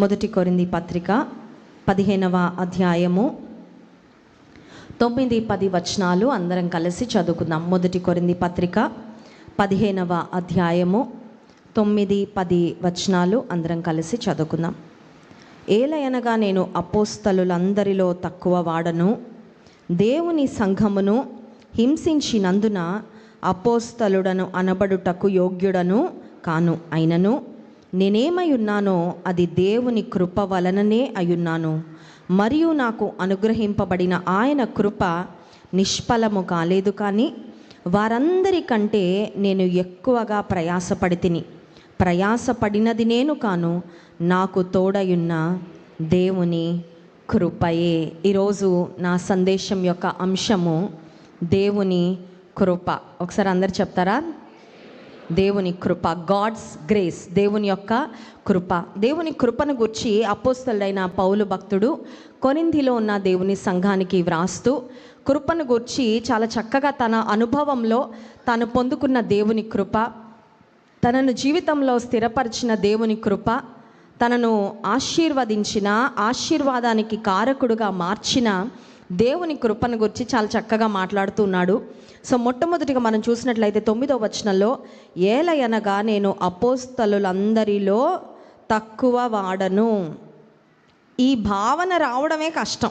మొదటి కొరింది పత్రిక పదిహేనవ అధ్యాయము. తొమ్మిది పది వచనాలు అందరం కలిసి చదువుకుందాం. మొదటి కొరింది పత్రిక పదిహేనవ అధ్యాయము. తొమ్మిది పది వచనాలు అందరం కలిసి చదువుకుందాం. ఏలయనగా నేను అపోస్తలులందరిలో తక్కువ వాడను. దేవుని సంఘమును హింసించినందున అపోస్తలుడను అనబడుటకు యోగ్యుడను కాను అయినను నేనేమై ఉన్నానో అది దేవుని కృప వలననే అయున్నాను మరియు నాకు అనుగ్రహింపబడిన ఆయన కృప నిష్ఫలము కాలేదు కానీ వారందరికంటే నేను ఎక్కువగా ప్రయాసపడి తిని ప్రయాసపడినది నేను కాను నాకు తోడయున్న దేవుని కృపయే. ఈరోజు నా సందేశం యొక్క అంశము దేవుని కృప. ఒకసారి అందరు చెప్తారా? దేవుని కృప గాడ్స్ గ్రేస్ దేవుని యొక్క కృప. దేవుని కృపను గుర్చి అపోస్తలైన పౌలు భక్తుడు కొరింథీలో ఉన్న దేవుని సంఘానికి వ్రాస్తూ కృపను గుర్చి చాలా చక్కగా తన అనుభవంలో తాను పొందుకున్న దేవుని కృప తనను జీవితంలో స్థిరపరిచిన దేవుని కృప తనను ఆశీర్వదించిన ఆశీర్వాదానికి కారకుడుగా మార్చిన దేవుని కృపను గురించి చాలా చక్కగా మాట్లాడుతున్నాడు సో మొట్టమొదటిగా మనం చూసినట్లయితే తొమ్మిదో వచనంలో ఏలయనగా నేను అపోస్తలులందరిలో తక్కువ వాడను. ఈ భావన రావడమే కష్టం.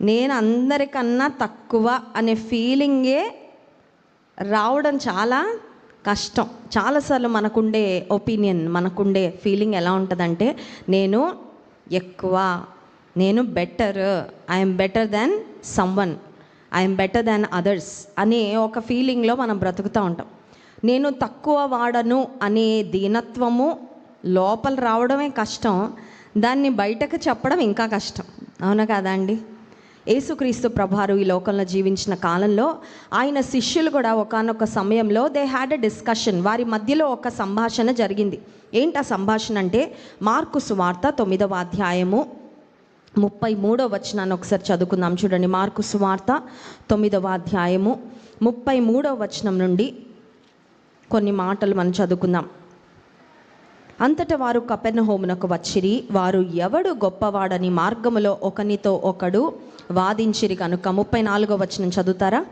నేను అందరికన్నా తక్కువ అనే ఫీలింగే రావడం చాలా కష్టం. చాలాసార్లు మనకుండే ఒపీనియన్ మనకుండే ఫీలింగ్ ఎలా ఉంటుందంటే నేను ఎక్కువ నేను better I'm better than someone I'm better than others అనే ఒక ఫీలింగ్లో మనం బ్రతుకుతూ ఉంటాం. నేను తక్కువ వాడను అనే దీనత్వము లోపల రావడమే కష్టం దాన్ని బయటకు చెప్పడం ఇంకా కష్టం. అవునా కాదా అండి? యేసుక్రీస్తు ప్రభారు ఈ లోకంలో జీవించిన కాలంలో ఆయన శిష్యులు కూడా ఒకనొక సమయంలో దే హ్యాడ్ ఎ డిస్కషన్ వారి మధ్యలో ఒక సంభాషణ జరిగింది. ఏంటి ఆ సంభాషణ అంటే మార్కు సువార్త తొమ్మిదవ అధ్యాయము ముప్పై మూడో వచనాన్ని ఒకసారి చదువుకుందాం. చూడండి మార్కు సువార్త తొమ్మిదవ అధ్యాయము ముప్పై మూడో వచనం నుండి కొన్ని మాటలు మనం చదువుకుందాం. అంతట వారు కపెర్నహోమునకు వచ్చిరి వారు ఎవడు గొప్పవాడని మార్గములో ఒకనితో ఒకడు వాదించిరి కనుక ముప్పై నాలుగో వచనం చదువుతారా?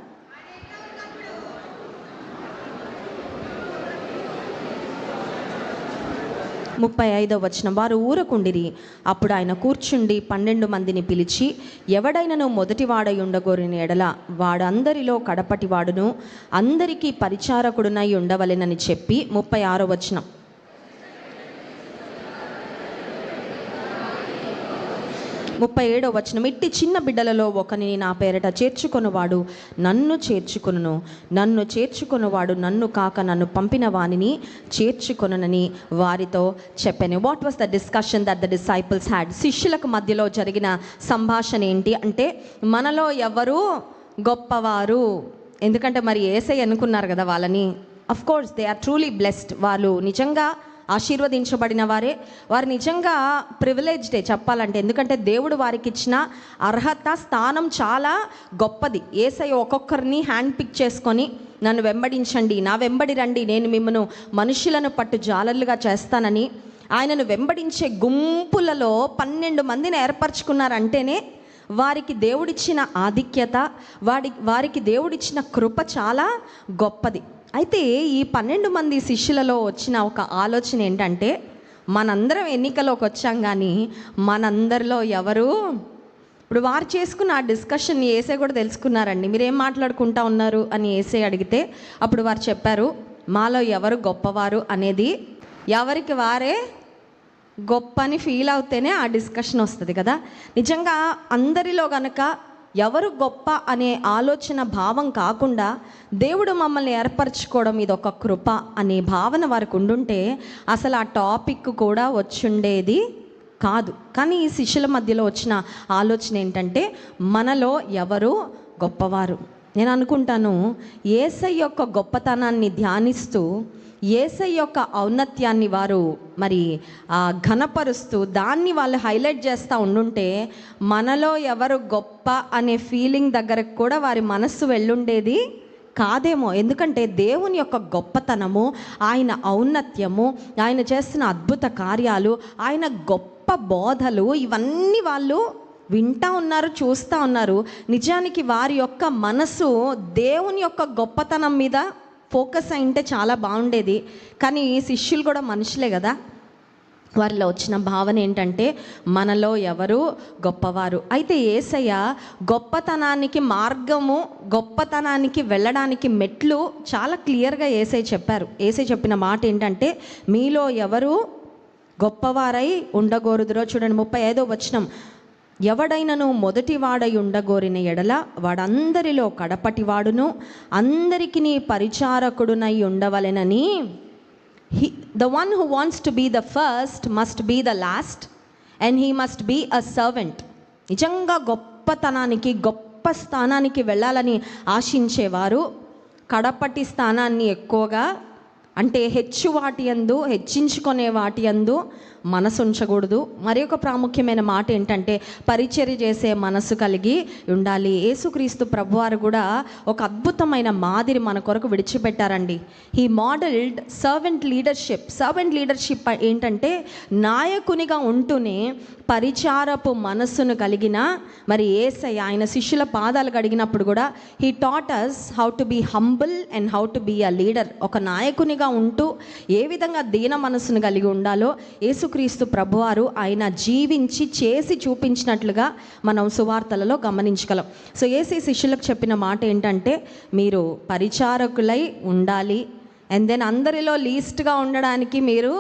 ముప్పై ఐదో వచనం వారు ఊరకుండిరి. అప్పుడు ఆయన కూర్చుండి పన్నెండు మందిని పిలిచి ఎవడైనను మొదటివాడై ఉండగోరిన ఎడల వాడందరిలో కడపటివాడును అందరికీ పరిచారకుడునై ఉండవలెనని చెప్పి ముప్పై ఆరో వచనం. ముప్పై ఏడో వచనం ఇట్టి చిన్న బిడ్డలలో ఒకని నా పేరట చేర్చుకొనువాడు నన్ను చేర్చుకొనును. నన్ను చేర్చుకొనువాడు నన్ను కాక నన్ను పంపిన వానిని చేర్చుకొనని వారితో చెప్పాను. What was the discussion that the disciples had శిష్యులకు మధ్యలో జరిగిన సంభాషణ ఏంటి అంటే మనలో ఎవరు గొప్పవారు? ఎందుకంటే మరి ఏసై అనుకున్నారు కదా వాళ్ళని. Of course they are truly blessed వాళ్ళు నిజంగా ఆశీర్వదించబడిన వారే వారు నిజంగా ప్రివిలేజ్డే చెప్పాలంటే ఎందుకంటే దేవుడు వారికి ఇచ్చిన అర్హత స్థానం చాలా గొప్పది. ఏసై ఒక్కొక్కరిని హ్యాండ్ పిక్ చేసుకొని నన్ను వెంబడించండి నా వెంబడి రండి నేను మిమ్మను మనుషులను పట్టు జాలర్లుగా చేస్తానని ఆయనను వెంబడించే గుంపులలో పన్నెండు మందిని ఏర్పరచుకున్నారంటేనే వారికి దేవుడిచ్చిన ఆధిక్యత వాడి వారికి దేవుడిచ్చిన కృప చాలా గొప్పది. అయితే ఈ పన్నెండు మంది శిష్యులలో వచ్చిన ఒక ఆలోచన ఏంటంటే మనందరం ఎన్నికలోకి వచ్చాం కానీ మనందరిలో ఎవరు ఇప్పుడు వారు చేసుకున్న ఆ డిస్కషన్ ఏసే కూడా తెలుసుకున్నారండి. మీరేం మాట్లాడుకుంటా ఉన్నారు అని ఏసే అడిగితే అప్పుడు వారు చెప్పారు మాలో ఎవరు గొప్పవారు అనేది ఎవరికి వారే గొప్ప అని ఫీల్ అవుతేనే ఆ డిస్కషన్ వస్తుంది కదా. నిజంగా అందరిలో కనుక ఎవరు గొప్ప అనే ఆలోచన భావం కాకుండా దేవుడు మమ్మల్ని ఏర్పరచుకోవడం ఇది ఒక కృప అనే భావన వారికి ఉండుంటే అసలు ఆ టాపిక్ కూడా వచ్చుండేది కాదు. కానీ ఈ శిష్యుల మధ్యలో వచ్చిన ఆలోచన ఏంటంటే మనలో ఎవరు గొప్పవారు? నేను అనుకుంటాను ఏసై యొక్క గొప్పతనాన్ని ధ్యానిస్తూ ఏసై యొక్క ఔన్నత్యాన్ని వారు మరి ఘనపరుస్తూ దాన్ని వాళ్ళు హైలైట్ చేస్తూ ఉండుంటే మనలో ఎవరు గొప్ప అనే ఫీలింగ్ దగ్గరకు కూడా వారి మనస్సు వెళ్ళుండేది కాదేమో. ఎందుకంటే దేవుని యొక్క గొప్పతనము ఆయన ఔన్నత్యము ఆయన చేస్తున్న అద్భుత కార్యాలు ఆయన గొప్ప బోధలు ఇవన్నీ వాళ్ళు వింటా ఉన్నారు చూస్తూ ఉన్నారు. నిజానికి వారి యొక్క మనసు దేవుని యొక్క గొప్పతనం మీద ఫోకస్ అయింటే చాలా బాగుండేది. కానీ శిష్యులు కూడా మనుషులే కదా. వారిలో వచ్చిన భావన ఏంటంటే మనలో ఎవరు గొప్పవారు. అయితే ఏసయ్య గొప్పతనానికి మార్గము గొప్పతనానికి వెళ్ళడానికి మెట్లు చాలా క్లియర్గా ఏసై చెప్పారు. ఏసై చెప్పిన మాట ఏంటంటే మీలో ఎవరు గొప్పవారై ఉండగోరుదురో చూడండి. ముప్పై ఐదో వచనం. ఎవడైనను మొదటి వాడై ఉండగోరిన ఎడల వాడందరిలో కడపటివాడును అందరికీ పరిచారకుడునై ఉండవలెనని. He the one who wants to be the first must be the last and he must be a servant నిజంగా గొప్పతనానికి గొప్ప స్థానానికి వెళ్ళాలని ఆశించేవారు కడపటి స్థానాన్ని ఎక్కువగా అంటే హెచ్చు వాటి యందు హెచ్చించుకునే వాటి యందు మనసు ఉంచకూడదు మరి ఒక ప్రాముఖ్యమైన మాట ఏంటంటే పరిచర్య చేసే మనసు కలిగి ఉండాలి. యేసుక్రీస్తు ప్రభువారు కూడా ఒక అద్భుతమైన మాదిరి మన కొరకు విడిచిపెట్టారండి. ఈ modelled servant leadership servant leadership ఏంటంటే నాయకునిగా ఉంటూనే పరిచారపు మనస్సును కలిగిన మరి ఏసయ్య ఆయన శిష్యుల పాదాలు కడిగినప్పుడు కూడా he taught us how to be humble and how to be a leader ఒక నాయకునిగా ఉంటూ ఏ విధంగా దీన మనస్సును కలిగి ఉండాలో యేసుక్రీస్తు ప్రభువారు ఆయన జీవించి చేసి చూపించినట్లుగా మనం సువార్తలలో గమనించగలం. సో ఏసీ శిష్యులకు చెప్పిన మాట ఏంటంటే మీరు పరిచారకులై ఉండాలి అండ్ దెన్ అందరిలో లీస్ట్గా ఉండడానికి మీరు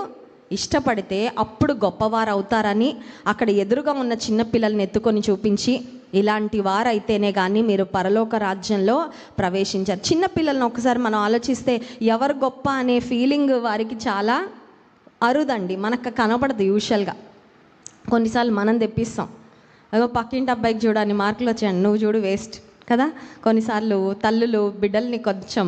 ఇష్టపడితే అప్పుడు గొప్పవారు అవుతారని అక్కడ ఎదురుగా ఉన్న చిన్నపిల్లల్ని ఎత్తుకొని చూపించి ఇలాంటి వారైతేనే కానీ మీరు పరలోక రాజ్యంలో ప్రవేశించారు. చిన్నపిల్లల్ని ఒకసారి మనం ఆలోచిస్తే ఎవరు గొప్ప అనే ఫీలింగ్ వారికి చాలా అరుదండి. మనకు కనబడదు యూజువల్గా కొన్నిసార్లు మనం తెప్పిస్తాం. అదో పక్కింటి అబ్బాయికి చూడని మార్కులు వచ్చాయండి నువ్వు చూడు వేస్ట్ కదా? కొన్నిసార్లు తల్లులు బిడ్డల్ని కొంచెం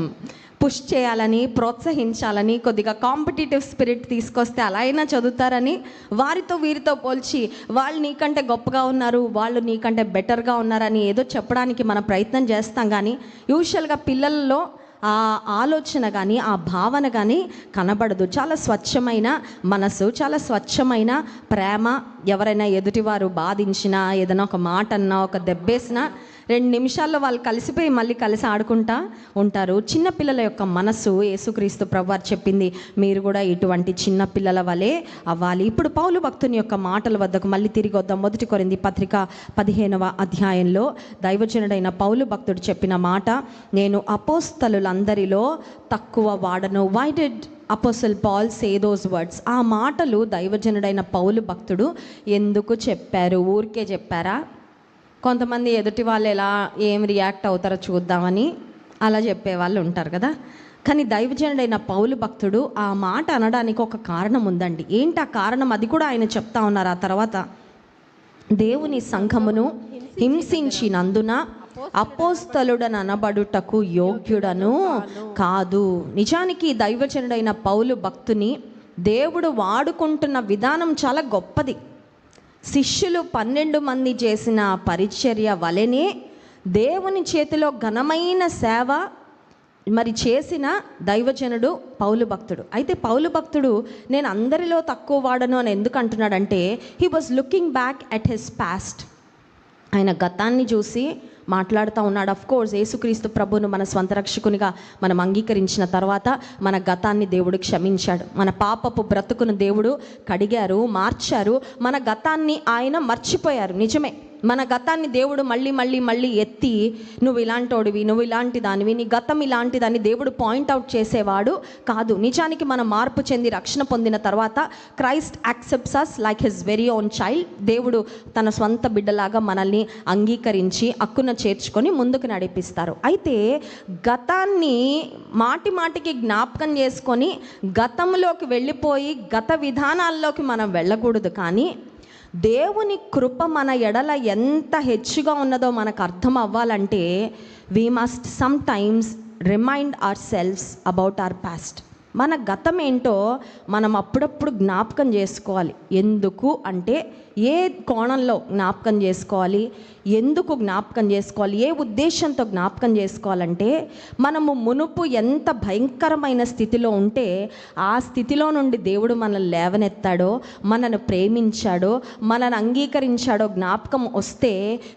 పుష్ చేయాలని ప్రోత్సహించాలని కొద్దిగా కాంపిటేటివ్ స్పిరిట్ తీసుకొస్తే అలా అయినా చదువుతారని వారితో వీరితో పోల్చి వాళ్ళు నీకంటే గొప్పగా ఉన్నారు వాళ్ళు నీకంటే బెటర్గా ఉన్నారని ఏదో చెప్పడానికి మన ప్రయత్నం చేస్తాం. కానీ యూజువల్గా పిల్లల్లో ఆ ఆలోచన కానీ ఆ భావన కానీ కనబడదు. చాలా స్వచ్ఛమైన మనసు చాలా స్వచ్ఛమైన ప్రేమ ఎవరైనా ఎదుటివారు బాధించినా ఏదైనా ఒక మాట అన్నా ఒక దెబ్బేసినా రెండు నిమిషాల్లో వాళ్ళు కలిసిపోయి మళ్ళీ కలిసి ఆడుకుంటా ఉంటారు. చిన్నపిల్లల యొక్క మనస్సు యేసుక్రీస్తు ప్రభువారు చెప్పింది మీరు కూడా ఇటువంటి చిన్న పిల్లల వలె అవ్వాలి. ఇప్పుడు పౌలు భక్తుని యొక్క మాటల వద్దకు మళ్ళీ తిరిగి వద్దాం. మొదటి కొరింది పత్రిక పదిహేనవ అధ్యాయంలో దైవజనుడైన పౌలు భక్తుడు చెప్పిన మాట నేను అపోస్తలులందరిలో తక్కువ వాడను. Why did apostle Paul say those words ఆ మాటలు దైవజనుడైన పౌలు భక్తుడు ఎందుకు చెప్పారు? ఊరికే చెప్పారా? కొంతమంది ఎదుటి వాళ్ళు ఎలా ఏం రియాక్ట్ అవుతారో చూద్దామని అలా చెప్పే వాళ్ళు ఉంటారు కదా. కానీ దైవజనుడైన పౌలు భక్తుడు ఆ మాట అనడానికి ఒక కారణం ఉందండి. ఏంటి ఆ కారణం? అది కూడా ఆయన చెప్తా ఉన్నారు. ఆ తర్వాత దేవుని సంఘమును హింసించినందున అపోస్తలుడని అనబడుటకు యోగ్యుడను కాదు. నిజానికి దైవజనుడైన పౌలు భక్తుని దేవుడు వాడుకుంటున్న విధానం చాలా గొప్పది. శిష్యులు పన్నెండు మంది చేసిన పరిచర్య వలెనే దేవుని చేతిలో ఘనమైన సేవ మరి చేసిన దైవజనుడు పౌలు భక్తుడు. అయితే పౌలు భక్తుడు నేను అందరిలో తక్కువ వాడను అని ఎందుకు అంటున్నాడంటే he was looking back at his past ఆయన గతాన్ని చూసి మాట్లాడుతూ ఉన్నాడు. అఫ్ కోర్స్ యేసుక్రీస్తు ప్రభును మన స్వంత రక్షకునిగా మనం అంగీకరించిన తర్వాత మన గతాన్ని దేవుడు క్షమించాడు. మన పాపపు బ్రతుకును దేవుడు కడిగారు మార్చారు. మన గతాన్ని ఆయన మర్చిపోయారు. నిజమే. మన గతాన్ని దేవుడు మళ్ళీ మళ్ళీ మళ్ళీ ఎత్తి నువ్వు ఇలాంటోడివి నువ్వు ఇలాంటి దానివి నీ గతం ఇలాంటిదని దేవుడు పాయింట్అవుట్ చేసేవాడు కాదు. నిజానికి మనం మార్పు చెంది రక్షణ పొందిన తర్వాత Christ accepts us like his very own child దేవుడు తన సొంత బిడ్డలాగా మనల్ని అంగీకరించి అక్కున చేర్చుకొని ముందుకు నడిపిస్తారు. అయితే గతాన్ని మాటి మాటికి జ్ఞాపకం చేసుకొని గతంలోకి వెళ్ళిపోయి గత విధానాల్లోకి మనం వెళ్ళకూడదు కానీ దేవుని కృప మన ఎడల ఎంత హెచ్చుగా ఉన్నదో మనకు అర్థం అవ్వాలంటే we must sometimes remind ourselves about our past మన గతం ఏంటో మనం అప్పుడప్పుడు జ్ఞాపకం చేసుకోవాలి. ఎందుకు అంటే ఏ కోణంలో జ్ఞాపకం చేసుకోవాలి? ఎందుకు జ్ఞాపకం చేసుకోవాలి? ఏ ఉద్దేశంతో జ్ఞాపకం చేసుకోవాలంటే మనము మునుపు ఎంత భయంకరమైన స్థితిలో ఉంటే ఆ స్థితిలో నుండి దేవుడు మనల్ని లేవనెత్తాడో మనను ప్రేమించాడో మనల్ని అంగీకరించాడో జ్ఞాపకం వస్తే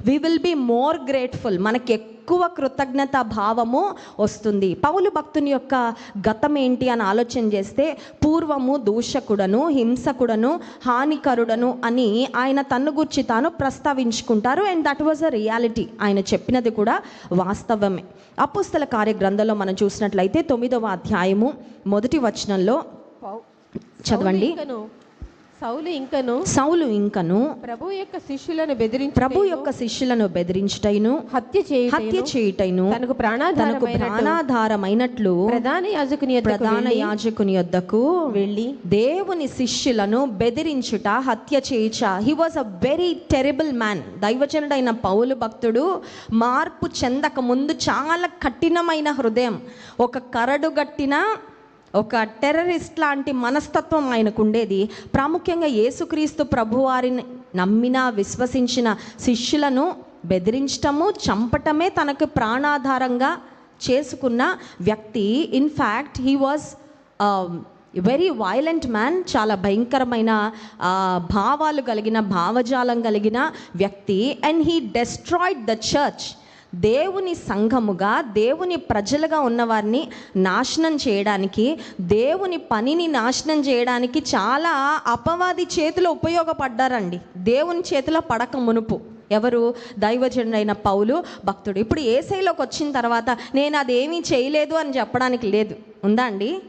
we will be more grateful మనకి ఎక్కువ కృతజ్ఞత భావము వస్తుంది. పౌలు భక్తుని యొక్క గతం ఏంటి అని ఆలోచన చేస్తే పూర్వము దూషకుడను హింసకుడను హానికరుడను అని ఆయన తన్ను గురించి తాను ప్రస్తావించుకుంటారు and that was a reality ఆయన చెప్పినది కూడా వాస్తవమే అపుస్తల కార్య గ్రంథంలో మనం చూసినట్లయితే తొమ్మిదవ అధ్యాయము మొదటి వచనంలో చదవండి. సౌలు ఇంకను సౌలు ఇంకను ప్రభు యొక్క శిష్యులను బెదిరించి ప్రభు యొక్క శిష్యులను బెదిరించుటైను హత్య హత్య చేయుటయును, చేయుటైను తనకు తనకు ప్రాణాధారమైన ప్రాణాధారమైనట్లు ప్రధాన యాజకుని ప్రధాన వెళ్ళి యాజకుని యొద్దకు వెళ్ళి దేవుని శిష్యులను బెదిరించుట హత్య చేయుచ he was a very terrible man దైవజనుడైన పౌలు భక్తుడు మార్పు చెందక ముందు చాలా కఠినమైన హృదయం. ఒక కరడు గట్టిన ఒక టెర్రరిస్ట్ లాంటి మనస్తత్వం ఆయనకు ఉండేది ప్రాముఖ్యంగా యేసుక్రీస్తు ప్రభువారిని నమ్మిన విశ్వసించిన శిష్యులను బెదిరించటము చంపటమే తనకు ప్రాణాధారంగా చేసుకున్న వ్యక్తి. In fact he was very violent man చాలా భయంకరమైన భావాలు కలిగిన భావజాలం కలిగిన వ్యక్తి. And he destroyed the church దేవుని సంఘముగా దేవుని ప్రజలుగా ఉన్నవారిని నాశనం చేయడానికి దేవుని పనిని నాశనం చేయడానికి చాలా అపవాది చేతిలో ఉపయోగపడ్డారండి. దేవుని చేతిలో పడక మునుపు. ఎవరు? దైవజనుడైన పౌలు భక్తుడు. ఇప్పుడు ఏసైలోకి వచ్చిన తర్వాత నేను అదేమీ చేయలేదు అని చెప్పడానికి లేదు. ఉందా అండి?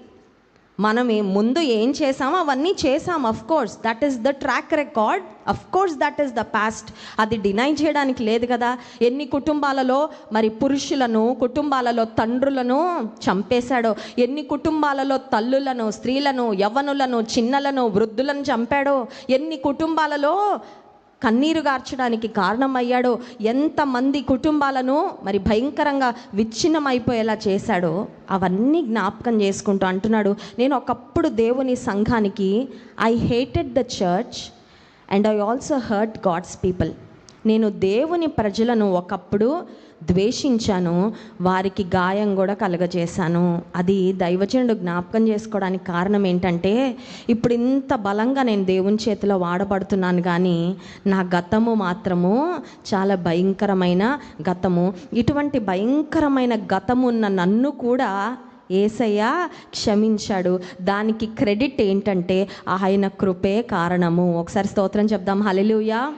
మనం ముందు ఏం చేసామో అవన్నీ చేసాం of course that is the track record of course that is the past అది డినై చేయడానికి లేదు కదా. ఎన్ని కుటుంబాలలో మరి పురుషులను కుటుంబాలలో తండ్రులను చంపేశాడో ఎన్ని కుటుంబాలలో తల్లులను స్త్రీలను యవ్వనులను చిన్నలను వృద్ధులను చంపాడో ఎన్ని కుటుంబాలలో కన్నీరు గార్చడానికి కారణమయ్యాడో ఎంతమంది కుటుంబాలను మరి భయంకరంగా విచ్ఛిన్నమైపోయేలా చేశాడో అవన్నీ జ్ఞాపకం చేసుకుంటూ అంటున్నాడు. నేను ఒకప్పుడు దేవుని సంఘానికి I hated the church and I also hurt God's people నేను దేవుని ప్రజలను ఒకప్పుడు ద్వేషించాను వారికి గాయం కూడా కలగజేశాను. అది దైవజనుడు జ్ఞాపకం చేసుకోవడానికి కారణం ఏంటంటే ఇప్పుడు ఇంత బలంగా నేను దేవుని చేతిలో వాడబడుతున్నాను కానీ నా గతము మాత్రము చాలా భయంకరమైన గతము. ఇటువంటి భయంకరమైన గతమున్న నన్ను కూడా ఏసయ్య క్షమించాడు. దానికి క్రెడిట్ ఏంటంటే ఆయన కృపే కారణము. ఒకసారి స్తోత్రం చెప్దాం. Hallelujah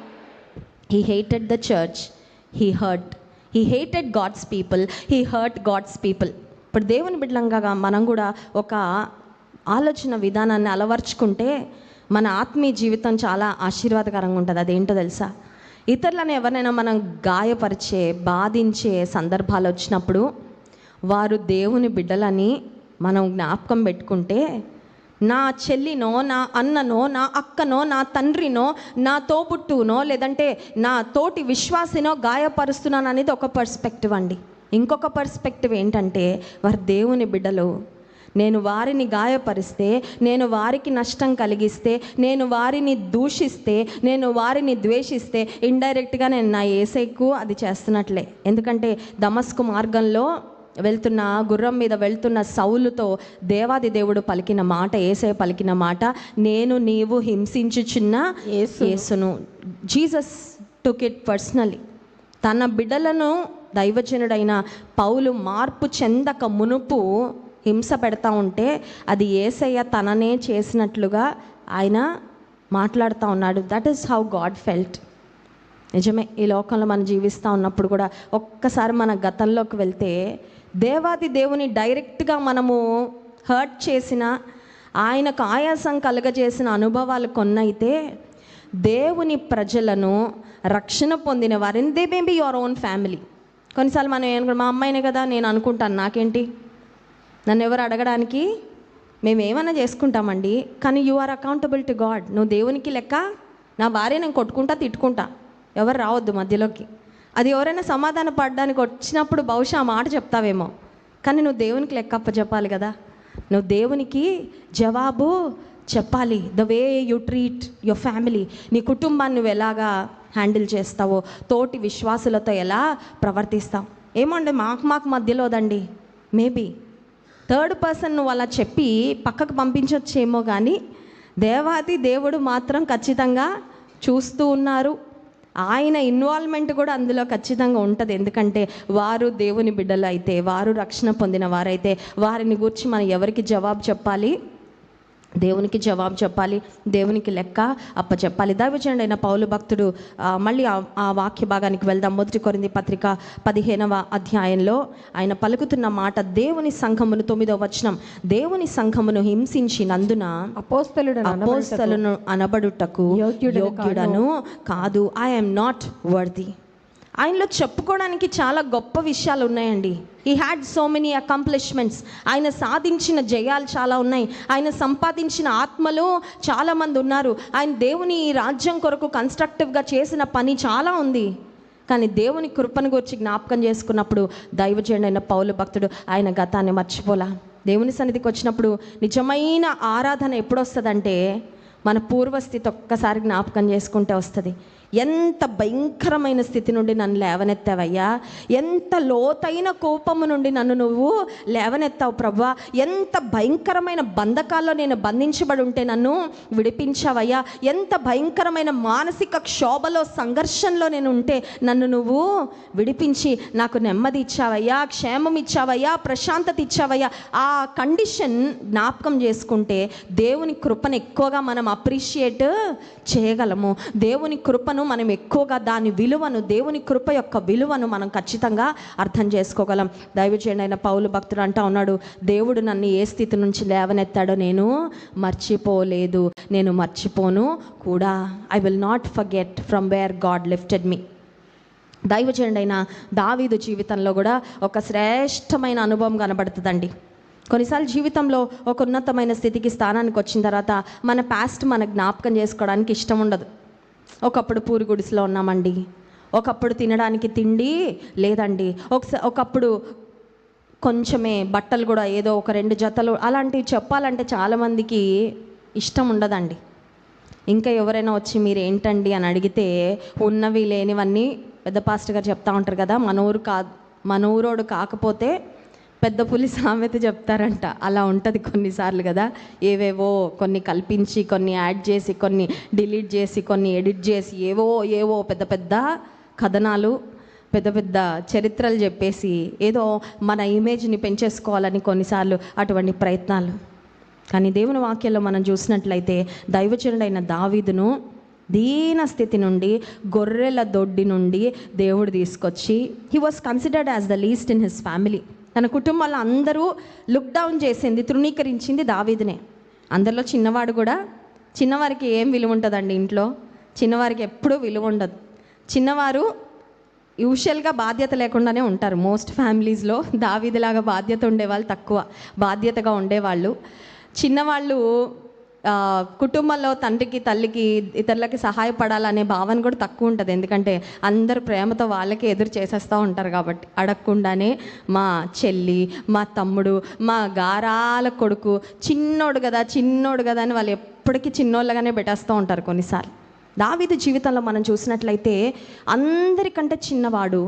he hated the church he hurt he hated God's people he hurt God's people ఇప్పుడు దేవుని బిడ్డలంగా మనం కూడా ఒక ఆలోచన విధానాన్ని అలవర్చుకుంటే మన ఆత్మీయ జీవితం చాలా ఆశీర్వాదకరంగా ఉంటుంది. అదేంటో తెలుసా? ఇతరులను ఎవరైనా మనం గాయపరిచే బాధించే సందర్భాలు వచ్చినప్పుడు వారు దేవుని బిడ్డలని మనం జ్ఞాపకం పెట్టుకుంటే నా చెల్లినో నా అన్ననో నా అక్కనో నా తండ్రినో నా తోబుట్టునో లేదంటే నా తోటి విశ్వాసినో గాయపరుస్తున్నాను అనేది ఒక పర్స్పెక్టివ్ అండి. ఇంకొక పర్స్పెక్టివ్ ఏంటంటే వారు దేవుని బిడ్డలు. నేను వారిని గాయపరిస్తే నేను వారికి నష్టం కలిగిస్తే నేను వారిని దూషిస్తే నేను వారిని ద్వేషిస్తే ఇండైరెక్ట్గా నేను నా ఏసైకు అది చేస్తున్నట్లే. ఎందుకంటే దమస్కు మార్గంలో వెళ్తున్న గుర్రం మీద వెళ్తున్న సౌలుతో దేవాది దేవుడు పలికిన మాట ఏసై పలికిన మాట నేను నీవు హింసించుచున్న యేసు. యేసును. Jesus took it personally. తన బిడ్డలను దైవజనుడైన పౌలు మార్పు చెందక మునుపు హింస పెడతా ఉంటే అది ఏసయ్య తననే చేసినట్లుగా ఆయన మాట్లాడుతూ ఉన్నాడు. That is how God felt నిజమే ఈ లోకంలో మనం జీవిస్తూ ఉన్నప్పుడు కూడా ఒక్కసారి మన గతంలోకి వెళ్తే దేవాది దేవుని డైరెక్ట్గా మనము హర్ట్ చేసిన ఆయనకు ఆయాసం కలుగజేసిన అనుభవాలు కొన్నైతే దేవుని ప్రజలను రక్షణ పొందిన వారిని they may be your own family కొన్నిసార్లు మనం ఏమనుకుంటాం మా అమ్మాయినే కదా నేను అనుకుంటాను నాకేంటి? నన్ను ఎవరు అడగడానికి? మేము ఏమైనా చేసుకుంటామండి? కానీ you are accountable to God నువ్వు దేవునికి లెక్క నా భార్య నేను కొట్టుకుంటా తిట్టుకుంటా. ఎవరు రావద్దు మధ్యలోకి. అది ఎవరైనా సమాధాన పడడానికి వచ్చినప్పుడు బహుశా ఆ మాట చెప్తావేమో. కానీ నువ్వు దేవునికి లెక్కప్ప చెప్పాలి కదా. నువ్వు దేవునికి జవాబు చెప్పాలి. The way you treat your family నీ కుటుంబాన్ని నువ్వు ఎలాగా హ్యాండిల్ చేస్తావో తోటి విశ్వాసులతో ఎలా ప్రవర్తిస్తావు. ఏమండి మాకు మాకు మధ్యలోదండి మేబీ థర్డ్ పర్సన్ నువ్వు అలా చెప్పి పక్కకు పంపించవచ్చేమో కానీ దేవాది దేవుడు మాత్రం ఖచ్చితంగా చూస్తూ ఉన్నారు. ఆయన ఇన్వాల్వ్మెంట్ కూడా అందులో ఖచ్చితంగా ఉంటుంది. ఎందుకంటే వారు దేవుని బిడ్డలు అయితే వారు రక్షణ పొందిన వారైతే వారిని గురించి మనం ఎవరికి జవాబు చెప్పాలి? దేవునికి జవాబు చెప్పాలి దేవునికి లెక్క అప్ప చెప్పాలి. దైవచండి అయిన పౌలు భక్తుడు మళ్ళీ ఆ- వాక్య భాగానికి వెళ్దాం. మొదటి కొరింది పత్రిక పదిహేనవ అధ్యాయంలో ఆయన పలుకుతున్న మాట దేవుని సంఘమును తొమ్మిదవ వచనం దేవుని సంఘమును హింసించినందున అపోస్తలుడు అపోస్తలను అనబడుటకు యోగ్యుడను కాదు. ఐఎమ్ నాట్ వర్ది ఆయనలో చెప్పుకోవడానికి చాలా గొప్ప విషయాలు ఉన్నాయండి. ఈ హ్యాడ్ సో మెనీ అకాంప్లిష్మెంట్స్ ఆయన సాధించిన జయాలు చాలా ఉన్నాయి. ఆయన సంపాదించిన ఆత్మలు చాలామంది ఉన్నారు. ఆయన దేవుని రాజ్యం కొరకు కన్స్ట్రక్టివ్గా చేసిన పని చాలా ఉంది. కానీ దేవుని కృపను గురించి జ్ఞాపకం చేసుకున్నప్పుడు దైవజనుడు అయిన పౌలు భక్తుడు ఆయన గతాన్ని మర్చిపోలా. దేవుని సన్నిధికి వచ్చినప్పుడు నిజమైన ఆరాధన ఎప్పుడు వస్తుందంటే మన పూర్వస్థితి ఒక్కసారి జ్ఞాపకం చేసుకుంటే వస్తుంది. ఎంత భయంకరమైన స్థితి నుండి నన్ను లేవనెత్తావయ్యా? ఎంత లోతైన కోపము నుండి నన్ను నువ్వు లేవనెత్తావు ప్రభా? ఎంత భయంకరమైన బంధకాల్లో నేను బంధించబడి ఉంటే నన్ను విడిపించావయ్యా? ఎంత భయంకరమైన మానసిక క్షోభలో సంఘర్షణలో నేను ఉంటే నన్ను నువ్వు విడిపించి నాకు నెమ్మది ఇచ్చావయ్యా క్షేమం ఇచ్చావయ్యా ప్రశాంతత ఇచ్చావయ్యా? ఆ కండిషన్ జ్ఞాపకం చేసుకుంటే దేవుని కృపను ఎక్కువగా మనం అప్రిషియేట్ చేయగలము. దేవుని కృపను మనం ఎక్కువగా దాని విలువను దేవుని కృప యొక్క విలువను మనం ఖచ్చితంగా అర్థం చేసుకోగలం. దైవచేయండి ఆయన పౌలు భక్తుడు అంటా ఉన్నాడు దేవుడు నన్ను ఏ స్థితి నుంచి లేవనెత్తాడో నేను మర్చిపోలేదు నేను మర్చిపోను కూడా. I will not forget from where God lifted me దైవజనుడైన అయినా దావీదు జీవితంలో కూడా ఒక శ్రేష్టమైన అనుభవం కనబడుతుందండి. కొన్నిసార్లు జీవితంలో ఒక ఉన్నతమైన స్థితికి స్థానానికి వచ్చిన తర్వాత మన పాస్ట్ మన జ్ఞాపకం చేసుకోవడానికి ఇష్టం ఉండదు. ఒకప్పుడు పూరి గుడిసెలో ఉన్నామండి. ఒకప్పుడు తినడానికి తిండి లేదండి. ఒకసా ఒకప్పుడు కొంచెమే బట్టలు కూడా ఏదో ఒక రెండు జతలు అలాంటివి చెప్పాలంటే చాలామందికి ఇష్టం ఉండదండి. ఇంకా ఎవరైనా వచ్చి మీరు ఏంటండి అని అడిగితే ఉన్నవి లేనివన్నీ పెద్ద పాస్టర్ గారు చెప్తా ఉంటారు కదా మన ఊరు కా మన ఊరోడు కాకపోతే పెద్ద పులి సామెత చెప్తారంట. అలా ఉంటుంది కొన్నిసార్లు కదా. ఏవేవో కొన్ని కల్పించి కొన్ని యాడ్ చేసి కొన్ని డిలీట్ చేసి కొన్ని ఎడిట్ చేసి ఏవో ఏవో పెద్ద పెద్ద కథనాలు పెద్ద పెద్ద చరిత్రలు చెప్పేసి ఏదో మన ఇమేజ్ని పెంచేసుకోవాలని కొన్నిసార్లు అటువంటి ప్రయత్నాలు. కానీ దేవుని వాక్యంలో మనం చూసినట్లయితే దైవచనుడైన దావీదును దీన స్థితి నుండి గొర్రెల దొడ్డి నుండి దేవుడు తీసుకొచ్చి he was considered as the least in his family తన కుటుంబంలో అందరూ లుక్ డౌన్ చేసింది తృణీకరించింది దావీదునే. అందరిలో చిన్నవాడు కూడా చిన్నవారికి ఏం విలువ ఉంటుందండి ఇంట్లో? చిన్నవారికి ఎప్పుడూ విలువ ఉండదు. చిన్నవారు యూజువల్గా బాధ్యత లేకుండానే ఉంటారు. మోస్ట్ ఫ్యామిలీస్లో దావీదిలాగా బాధ్యత ఉండేవాళ్ళు తక్కువ. బాధ్యతగా ఉండేవాళ్ళు. చిన్నవాళ్ళు కుటుంబంలో తండ్రికి తల్లికి ఇతరులకి సహాయపడాలనే భావన కూడా తక్కువ ఉంటుంది. ఎందుకంటే అందరు ప్రేమతో వాళ్ళకే ఎదురు చేసేస్తూ ఉంటారు కాబట్టి. అడగకుండానే మా చెల్లి మా తమ్ముడు మా గారాల కొడుకు చిన్నోడు కదా చిన్నోడు కదా అని వాళ్ళు ఎప్పటికీ చిన్నోళ్ళగానే పెట్టేస్తూ ఉంటారు కొన్నిసార్లు. దావీదు జీవితంలో మనం చూసినట్లయితే అందరికంటే చిన్నవాడు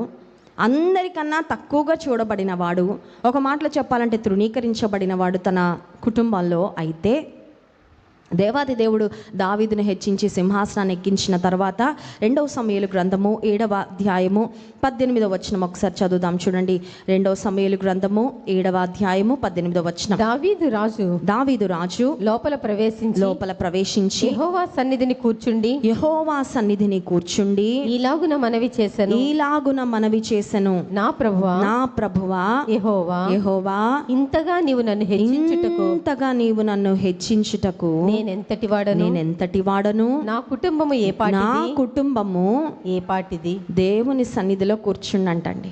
అందరికన్నా తక్కువగా చూడబడినవాడు ఒక మాటలో చెప్పాలంటే తృణీకరించబడినవాడు తన కుటుంబంలో అయితే దేవాది దేవుడు దావీదును హెచ్చించి సింహాసనాన్ని ఎక్కించిన తర్వాత రెండవ సమయలు గ్రంథము ఏడవ అధ్యాయము పద్దెనిమిదవ వచనం ఒకసారి చదువుదాం చూడండి. రెండవ సమయలు గ్రంథము ఏడవ అధ్యాయము పద్దెనిమిదవ వచనం. దావీదు రాజు దావీదు రాజు లోపల ప్రవేశించి లోపల ప్రవేశించి యెహోవా సన్నిధిని కూర్చుండి యహోవా సన్నిధిని కూర్చుండి ఈలాగున మనవి చేశాను ఈలాగున మనవి చేసెను. నా ప్రభువా నా ప్రభువా యెహోవా యహోవా ఇంతగా నీవు నన్ను హెచ్చించుటకు. ఇంతగా నీవు నన్ను హెచ్చించుటకు. నేనెంతటి వాడను నేనెంతటి వాడను నా కుటుంబము ఏ నా పాటిది కుటుంబము ఏ పాటిది? దేవుని సన్నిధిలో కూర్చుండంటండి.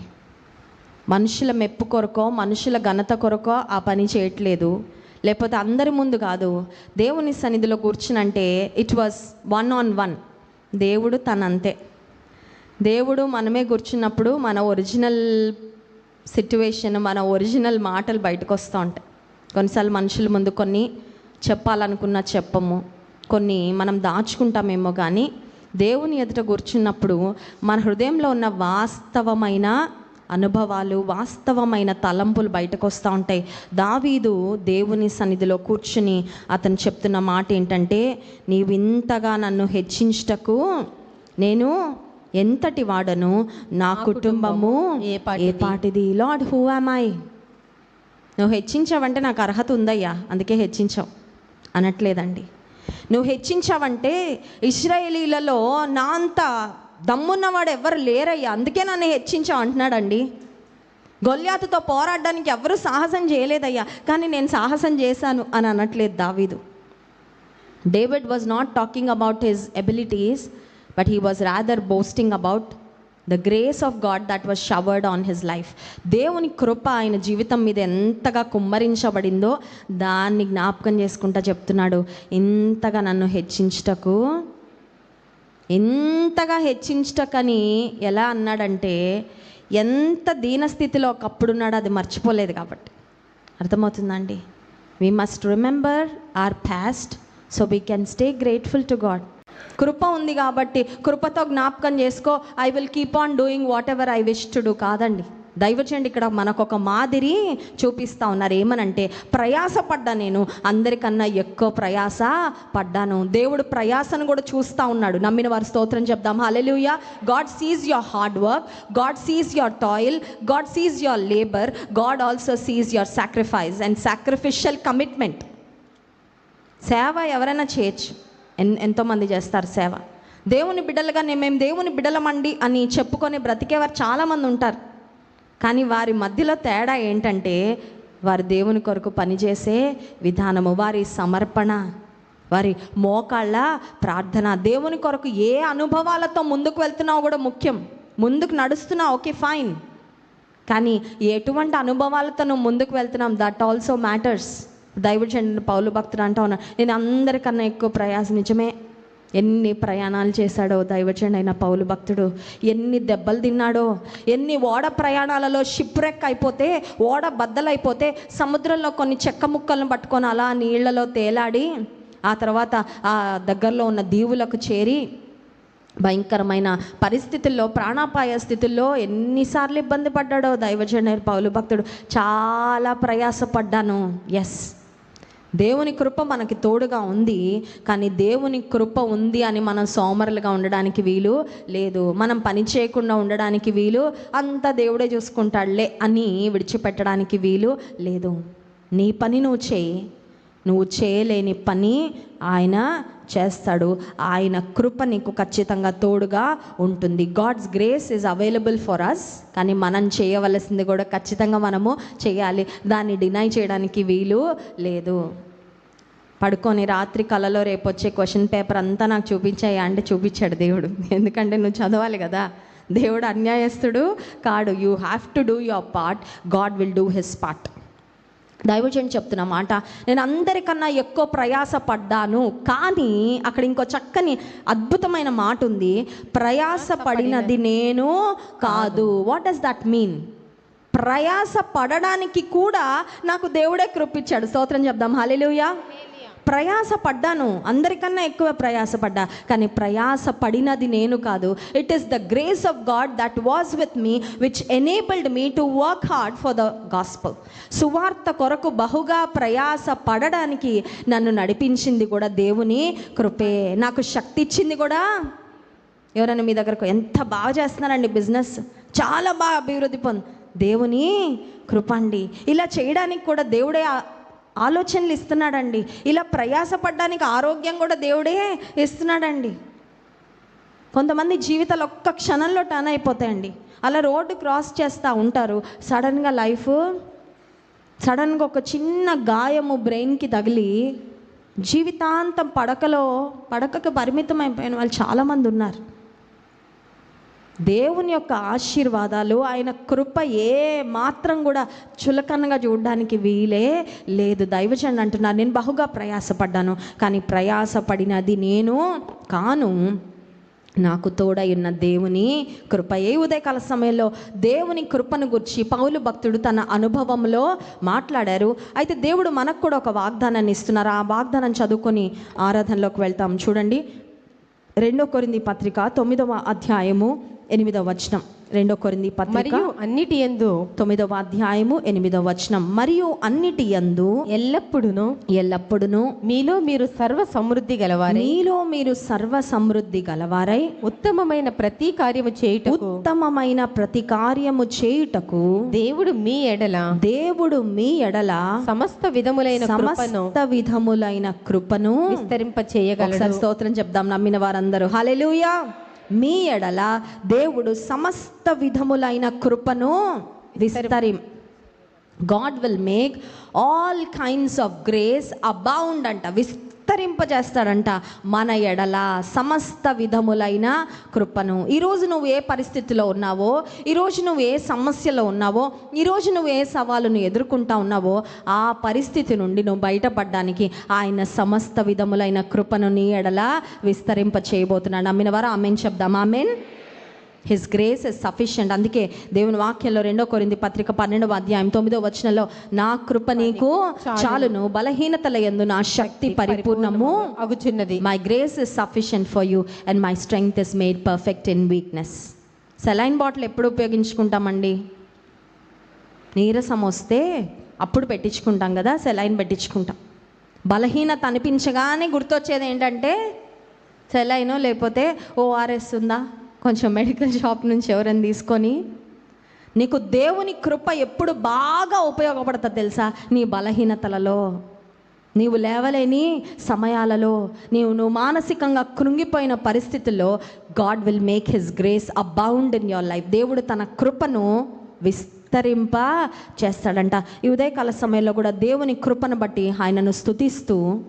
మనుషుల మెప్పు కొరకో మనుషుల ఘనత కొరకో ఆ పని చేయట్లేదు. లేకపోతే అందరి ముందు కాదు. దేవుని సన్నిధిలో కూర్చునంటే it was one on one దేవుడు తనంతే. దేవుడు మనమే కూర్చున్నప్పుడు మన ఒరిజినల్ సిట్యువేషన్ మన ఒరిజినల్ మాటలు బయటకు వస్తూ ఉంటాయి. కొన్నిసార్లు మనుషుల ముందు కొన్ని చెప్పాలనుకున్న చెప్పము. కొన్ని మనం దాచుకుంటామేమో కానీ దేవుని ఎదుట కూర్చున్నప్పుడు మన హృదయంలో ఉన్న వాస్తవమైన అనుభవాలు వాస్తవమైన తలంపులు బయటకు వస్తూ ఉంటాయి. దావీదు దేవుని సన్నిధిలో కూర్చుని అతను చెప్తున్న మాట ఏంటంటే నీవు ఇంతగా నన్ను హెచ్చించుటకు నేను ఎంతటి వాడను? నా కుటుంబము ఏ ఏ పాటిది? పాటిది? Lord who am I? నువ్వు హెచ్చించావంటే నాకు అర్హత ఉందయ్యా అందుకే హెచ్చించావు. అనట్లేదండి. నువ్వు హెచ్చించావంటే ఇస్రాయేలీలలో నా అంత దమ్మున్నవాడు ఎవరు లేరయ్యా. అందుకే నన్ను హెచ్చించావు అంటున్నాడండి. గొల్యాతుతో పోరాడడానికి ఎవరు సాహసం చేయలేదయ్యా. కానీ నేను సాహసం చేశాను అని అనట్లేదు దావీదు. David was not talking about his abilities but he was rather boasting about the grace of God that was showered on his life దేవుని కృప ఆయన జీవితం మీద ఎంతగా కుమ్మరించబడిందో దాన్ని జ్ఞాపకం చేసుకుంటా చెప్తున్నాడు. ఇంతగా నన్ను హెచ్చించుటకు ఎంతగా హెచ్చించటకని ఎలా అన్నాడంటే ఎంత దీనస్థితిలో ఒకప్పుడున్నాడో అది మర్చిపోలేదు కాబట్టి. అర్థమవుతుందండి? We must remember our past so we can stay grateful to God కృప ఉంది కాబట్టి కృపతో జ్ఞాపకం చేసుకో. I will keep on doing whatever I wish to do కాదండి. దైవచండి ఇక్కడ మనకు ఒక మాదిరి చూపిస్తా ఉన్నారు. ఏమనంటే ప్రయాసపడ్డా నేను అందరికన్నా ఎక్కువ ప్రయాస పడ్డాను. దేవుడు ప్రయాసను కూడా చూస్తూ ఉన్నాడు. నమ్మిన వారి స్తోత్రం చెప్దాం. Hallelujah God sees your hard work God sees your toil God sees your labour God also sees your sacrifice and sacrificial commitment సేవ ఎవరైనా చేయొచ్చు. ఎన్ ఎంతోమంది చేస్తారు సేవ. దేవుని బిడ్డలుగా మేము దేవుని బిడ్డలమండి అని చెప్పుకొని బ్రతికేవారు చాలామంది ఉంటారు. కానీ వారి మధ్యలో తేడా ఏంటంటే వారి దేవుని కొరకు పనిచేసే విధానము వారి సమర్పణ వారి మోకాళ్ళ ప్రార్థన దేవుని కొరకు ఏ అనుభవాలతో ముందుకు వెళ్తున్నావు కూడా ముఖ్యం. ముందుకు నడుస్తున్నావు ఓకే ఫైన్. కానీ ఎటువంటి అనుభవాలతో నువ్వు ముందుకు వెళ్తున్నాం దట్ ఆల్సో మ్యాటర్స్. దైవజండి పౌలు భక్తుడు అంటా ఉన్నాడు నేను అందరికన్నా ఎక్కువ ప్రయాసం నిజమే. ఎన్ని ప్రయాణాలు చేశాడో దైవచండి అయిన పౌలు భక్తుడు. ఎన్ని దెబ్బలు తిన్నాడో ఎన్ని ఓడ ప్రయాణాలలో షిప్రెక్ అయిపోతే ఓడ బద్దలైపోతే సముద్రంలో కొన్ని చెక్క ముక్కలను పట్టుకొని అలా నీళ్ళలో తేలాడి ఆ తర్వాత ఆ దగ్గరలో ఉన్న దీవులకు చేరి భయంకరమైన పరిస్థితుల్లో ప్రాణాపాయ స్థితుల్లో ఎన్నిసార్లు ఇబ్బంది పడ్డాడో దైవజనర్ పౌలు భక్తుడు. చాలా ప్రయాసపడ్డాను. ఎస్ దేవుని కృప మనకి తోడుగా ఉంది కానీ దేవుని కృప ఉంది అని మనం సోమరులుగా ఉండడానికి వీలు లేదు. మనం పని చేయకుండా ఉండడానికి వీలు అంతా దేవుడే చూసుకుంటాడులే అని విడిచిపెట్టడానికి వీలు లేదు. నీ పని నువ్వు చేయి. నువ్వు చేయలేని పని ఆయన చేస్తాడు. ఆయన కృప నీకు ఖచ్చితంగా తోడుగా ఉంటుంది. God's grace is available for us కానీ మనం చేయవలసింది కూడా ఖచ్చితంగా మనము చేయాలి. దాన్ని డినై చేయడానికి వీలు లేదు. పడుకొని రాత్రి కలలో రేపు వచ్చే క్వశ్చన్ పేపర్ అంతా నాకు చూపించాయా అంటే చూపించాడు దేవుడు. ఎందుకంటే నువ్వు చదవాలి కదా. దేవుడు అన్యాయస్తుడు కాడు. You have to do your part God will do his part దైవజన్ చెప్తున్న మాట. నేను అందరికన్నా ఎక్కువ ప్రయాస పడ్డాను కానీ అక్కడ ఇంకో చక్కని అద్భుతమైన మాట ఉంది. ప్రయాస పడినది నేను కాదు. వాట్ డస్ దట్ మీన్ ప్రయాస పడడానికి కూడా నాకు దేవుడే కృపించాడు. స్తోత్రం చెప్దాం. హల్లెలూయా ప్రయాస పడ్డాను అందరికన్నా ఎక్కువ ప్రయాసపడ్డా. కానీ ప్రయాస పడినది నేను కాదు. It is the grace of God that was with me which enabled me to work hard for the gospel సువార్త కొరకు బహుగా ప్రయాస పడడానికి నన్ను నడిపించింది కూడా దేవుని కృపే. నాకు శక్తి ఇచ్చింది కూడా ఎవరైనా మీ దగ్గరకు ఎంత బాగా చేస్తున్నారండి బిజినెస్? చాలా బాగా అభివృద్ధి పొంది దేవుని కృప అండి. ఇలా చేయడానికి కూడా దేవుడే ఆలోచనలు ఇస్తున్నాడండి. ఇలా ప్రయాసపడడానికి ఆరోగ్యం కూడా దేవుడే ఇస్తున్నాడండి. కొంతమంది జీవితాలు ఒక్క క్షణంలో టర్న్ అయిపోతాయండి. అలా రోడ్డు క్రాస్ చేస్తూ ఉంటారు. సడన్గా లైఫ్ సడన్గా ఒక చిన్న గాయము బ్రెయిన్కి తగిలి జీవితాంతం పడకలో పడకకు పరిమితం అయిపోయిన వాళ్ళు చాలామంది ఉన్నారు. దేవుని యొక్క ఆశీర్వాదాలు ఆయన కృప ఏ మాత్రం కూడా చులకనగా చూడడానికి వీలే లేదు. దైవజన్ అంటున్నారు నేను బహుగా ప్రయాసపడ్డాను కానీ ప్రయాసపడినది నేను కాను. నాకు తోడయున్న దేవుని కృపయే ఉదయకాల సమయంలో దేవుని కృపను గుర్చి పౌలు భక్తుడు తన అనుభవంలో మాట్లాడారు. అయితే దేవుడు మనకు కూడా ఒక వాగ్దానాన్ని ఇస్తున్నారు. ఆ వాగ్దానం చదువుకొని ఆరాధనలోకి వెళ్తాం. చూడండి రెండో కొరింది పత్రిక తొమ్మిదవ అధ్యాయము ఎనిమిదవ వచనం. రెండో కొరింది పత్రిక మరియు అన్నిటి యందు తొమ్మిదవ అధ్యాయము ఎనిమిదవ వచనం. మరియు అన్నిటి యందు ఎల్లప్పుడును ఎల్లప్పుడును మీలో మీరు సర్వ సమృద్ధి గలవారై మీలో మీరు సర్వ సమృద్ధి గలవారై ఉత్తమమైన ప్రతి కార్యము చేయుటకు ఉత్తమమైన ప్రతి కార్యము చేయుటకు దేవుడు మీ ఎడల దేవుడు మీ ఎడల సమస్త విధములైన కృపను సమస్త విధములైన కృపను విస్తరింప ఒకసారి స్తోత్రం చెప్దాం నమ్మిన వారందరూ. హల్లెలూయా! మీ ఎడల దేవుడు సమస్త విధములైన కృపను విస్తరి. God will make all kinds of grace abound అంట. విస్తరింపజేస్తాడంట మన ఎడల సమస్త విధములైన కృపను. ఈరోజు నువ్వు ఏ పరిస్థితిలో ఉన్నావో ఈరోజు నువ్వు ఏ సమస్యలో ఉన్నావో ఈరోజు నువ్వు ఏ సవాలును ఎదుర్కొంటా ఉన్నావో ఆ పరిస్థితి నుండి నువ్వు బయటపడడానికి ఆయన సమస్త విధములైన కృపను నీ ఎడల విస్తరింప చేయబోతున్నాడు అమ్మిన వారు ఆమెన్ చెప్దాం. Amen. His grace is sufficient అందుకే దేవుని వాక్యంలో రెండో కొరింది పత్రిక పన్నెండవ అధ్యాయం తొమ్మిదో వచనంలో నా కృప నీకు చాలును. బలహీనతల యందు నా శక్తి పరిపూర్ణము అగుచున్నది. My grace is sufficient for you and my strength is made perfect in weakness saline bottle ఎప్పుడు ఉపయోగించుకుంటామండి? నీరసం వస్తే అప్పుడు పెట్టించుకుంటాం కదా సెలైన్ పెట్టించుకుంటాం. బలహీనత అనిపించగానే గుర్తొచ్చేది ఏంటంటే సెలైనో లేకపోతే ఓఆర్ఎస్ ఉందా? కొంచెం మెడికల్ షాప్ నుంచి ఎవరైనా తీసుకొని నీకు దేవుని కృప ఎప్పుడు బాగా ఉపయోగపడుతుంది తెలుసా? నీ బలహీనతలలో. నీవు లేవలేని సమయాలలో. నీవు నువ్వు మానసికంగా కృంగిపోయిన పరిస్థితుల్లో God will make his grace abound in your life దేవుడు తన కృపను విస్తరింప చేస్తాడంట. ఈ ఉదయకాల సమయంలో కూడా దేవుని కృపను బట్టి ఆయనను స్థుతిస్తూ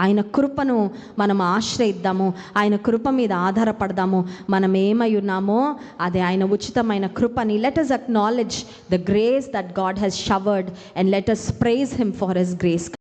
ఆయన కృపను మనం ఆశ్రయిద్దాము ఆయన కృప మీద ఆధారపడదాము. మనం ఏమై ఉన్నామో అది ఆయన ఉచితమైన కృపని let us acknowledge the grace that God has showered and let us praise him for his grace